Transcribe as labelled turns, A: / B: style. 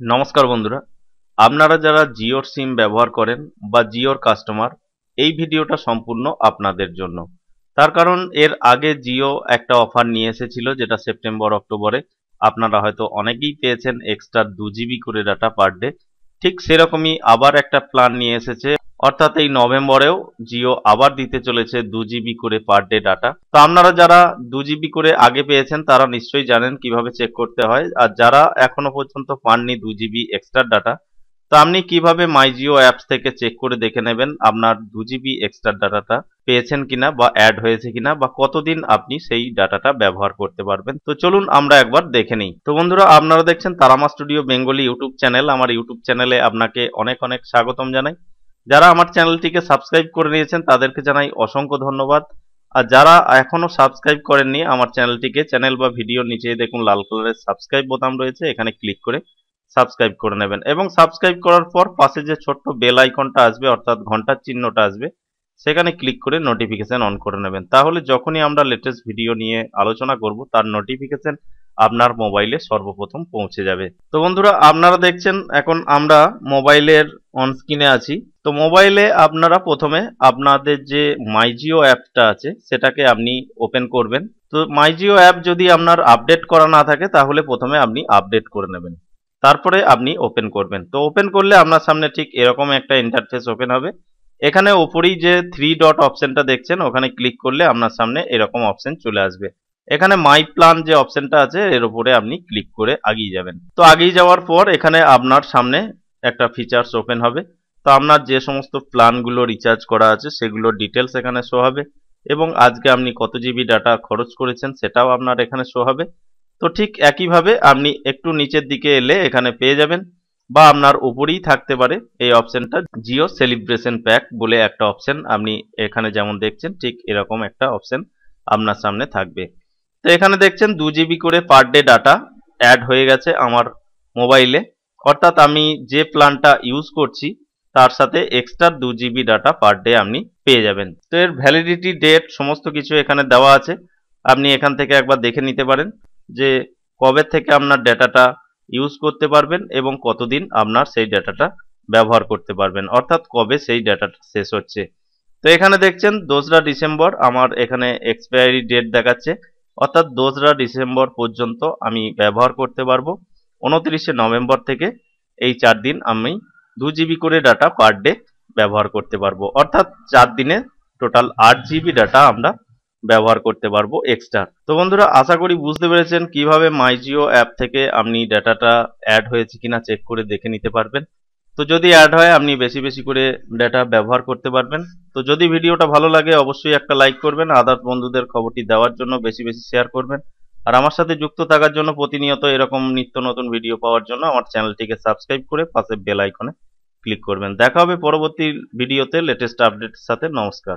A: নমস্কার বন্ধুরা। আপনারা যারা জিওর সিম ব্যবহার করেন বা জিওর কাস্টমার, এই ভিডিওটা সম্পূর্ণ আপনাদের জন্য। তার কারণ, এর আগে জিও একটা অফার নিয়ে এসেছিল যেটা সেপ্টেম্বর, অক্টোবরে। আপনারা হয়তো অনেকেই পেয়েছেন এক্সট্রা দু জিবি করে ডাটা পার ডে ঠিক সেরকমই আবার একটা প্ল্যান নিয়ে এসেছে। অর্থাৎ এই নভেম্বরেও জিও আবার দিতে চলেছে দু জিবি করে পার ডে ডাটা তো আপনারা যারা দু জিবি করে আগে পেয়েছেন, তারা নিশ্চয়ই জানেন কীভাবে চেক করতে হয়। আর যারা এখনও পর্যন্ত পাননি দু জিবি এক্সট্রা ডাটা তো আপনি কীভাবে মাই জিও অ্যাপস থেকে চেক করে দেখে নেবেন আপনার দু জিবি এক্সট্রা ডাটাটা পেয়েছেন কিনা বা অ্যাড হয়েছে কিনা বা কতদিন আপনি সেই ডাটাটা ব্যবহার করতে পারবেন। তো চলুন আমরা একবার দেখে নিই। তো বন্ধুরা, আপনারা দেখছেন Tarama studio Bengali YouTube channel. আমার ইউটিউব চ্যানেলে আপনাকে অনেক অনেক স্বাগতম জানাই। যারা আমার চ্যানেলটিকে সাবস্ক্রাইব করে নিয়েছেন, তাদেরকে জানাই অসংখ্য ধন্যবাদ। আর যারা এখনও সাবস্ক্রাইব করেননি, আমার চ্যানেলটিকে চ্যানেল বা ভিডিওর নিচে দেখুন, লাল কালারের সাবস্ক্রাইব বোতাম রয়েছে, এখানে ক্লিক করে সাবস্ক্রাইব করে নেবেন। এবং সাবস্ক্রাইব করার পর পাশে যে ছোট্ট বেল আইকনটা আসবে, অর্থাৎ ঘণ্টার চিহ্নটা আসবে, সেখানে ক্লিক করে নোটিফিকেশন অন করে নেবেন। তাহলে যখনই আমরা লেটেস্ট ভিডিও নিয়ে আলোচনা করব, তার নোটিফিকেশন আপনার মোবাইলে সর্বপ্রথম পৌঁছে যাবে। তো বন্ধুরা, আপনারা দেখছেন, এখন আমরা মোবাইলের অন স্ক্রিনে আছি। তো মোবাইলে আপনারা প্রথমে আপনাদের যে মাইজিও অ্যাপটা আছে, সেটাকে আপনি ওপেন করবেন। তো মাইজিও অ্যাপ যদি আপনার আপডেট করা না থাকে, তাহলে প্রথমে আপনি আপডেট করে নেবেন। তারপরে আপনি ওপেন করবেন। তো ওপেন করলে আপনার সামনে ঠিক এরকম একটা ইন্টারফেস ওপেন হবে। এখানে ওপরেই যে থ্রি ডট অপশনটা দেখছেন, ওখানে ক্লিক করলে আপনার সামনে এরকম অপশন চলে আসবে। এখানে মাই প্ল্যান যে অপশনটা আছে, এর উপরে আপনি ক্লিক করে আগিয়ে যাবেন। তো আগিয়ে যাওয়ার পর এখানে আপনার সামনে একটা ফিচার্স ওপেন হবে। তো আপনার যে সমস্ত প্ল্যানগুলো রিচার্জ করা আছে সেগুলোর ডিটেলস এখানে শো হবে। এবং আজকে আপনি কত জিবি ডাটা খরচ করেছেন, সেটাও আপনার এখানে শো হবে। তো ঠিক একইভাবে আপনি একটু নিচের দিকে এলে এখানে পেয়ে যাবেন। বা আপনার উপরেই থাকতে পারে এই অপশনটা জিও সেলিব্রেশন প্যাক বলে একটা অপশান আপনি এখানে যেমন দেখছেন, ঠিক এরকম একটা অপশন আপনার সামনে থাকবে। তো এখানে দেখছেন, দু জিবি করে পার ডে ডাটা অ্যাড হয়ে গেছে আমার মোবাইলে অর্থাৎ আমি যে প্ল্যানটা ইউজ করছি, তার সাথে এক্সট্রা দু জিবি ডাটা পার ডে আপনি পেয়ে যাবেন। তো এর ভ্যালিডিটি ডেট সমস্ত কিছু এখানে দেওয়া আছে। আপনি এখান থেকে একবার দেখে নিতে পারেন যে কবে থেকে আপনার ডেটাটা ইউজ করতে পারবেন এবং কতদিন আপনার সেই ডেটাটা ব্যবহার করতে পারবেন। অর্থাৎ কবে সেই ডেটাটা শেষ হচ্ছে। তো এখানে দেখছেন, দোসরা ডিসেম্বর আমার এখানে এক্সপায়ারি ডেট দেখাচ্ছে। অর্থাৎ দোসরা ডিসেম্বর পর্যন্ত আমি ব্যবহার করতে পারব। উনত্রিশে নভেম্বর থেকে এই চার দিন আমি দু জিবি করে ডাটা পার ডে ব্যবহার করতে পারব। অর্থাৎ চার দিনে টোটাল আট জিবি ডাটা আমরা ব্যবহার করতে পারব এক্সট্রা তো বন্ধুরা, আশা করি বুঝতে পেরেছেন কীভাবে মাইজিও অ্যাপ থেকে আপনি ডাটাটা অ্যাড হয়েছে কিনা চেক করে দেখে নিতে পারবেন। তো যদি অ্যাড হয়, আপনি বেশি বেশি করে ডাটা ব্যবহার করতে পারবেন। তো যদি ভিডিওটা ভালো লাগে, অবশ্যই একটা লাইক করবেন। আদার বন্ধুদের খবরটি দেওয়ার জন্য বেশি বেশি শেয়ার করবেন। আর আমার সাথে যুক্ত থাকার জন্য প্রতিনিয়ত এরকম নিত্য নতুন ভিডিও পাওয়ার জন্য আমার চ্যানেলটিকে সাবস্ক্রাইব করে পাশে বেল আইকনে ক্লিক করবেন। দেখা হবে পরবর্তী ভিডিওতে লেটেস্ট আপডেটের সাথে। নমস্কার।